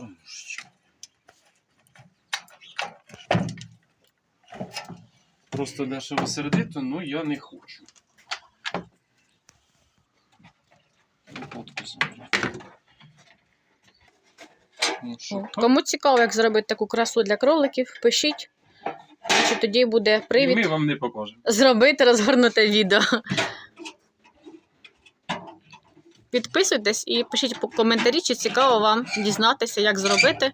кормушечка. Просто дешево сердито, ну я не хочу. Ну що, Кому цікаво, як зробити таку красу для кроликів, пишіть. Значить, тоді буде і привід ми вам не покажемо. зробити розгорнуте відео. Підписуйтесь і пишіть по- коментарі, чи цікаво вам дізнатися, як зробити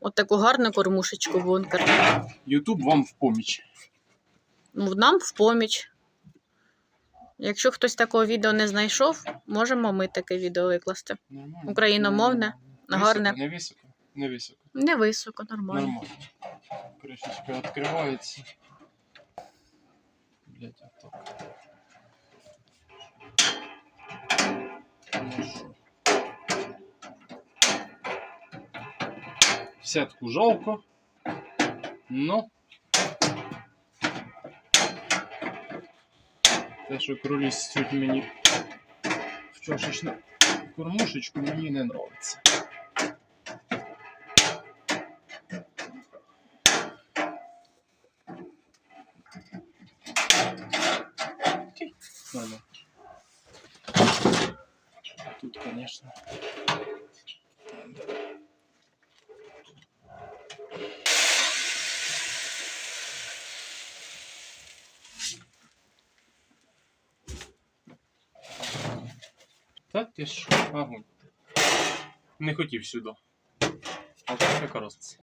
от таку гарну кормушечку бункер. Ютуб вам в поміч. Ну, нам в поміч. Якщо хтось такого відео не знайшов, можемо ми таке відео викласти. Нормально. Україномовне, Нормально. гарне. Високо, Не високо, не високо. Не високо, нормально. Нормально. Кришечка відкривається. Блять, а Сятку жалко. Ну. Те, що кролі стють мені в чашечну кормушечку, мені не нравиться. Ладно. Тут, конечно. Та ти ж, Агонь. Не хотів сюди. А так яка разниця?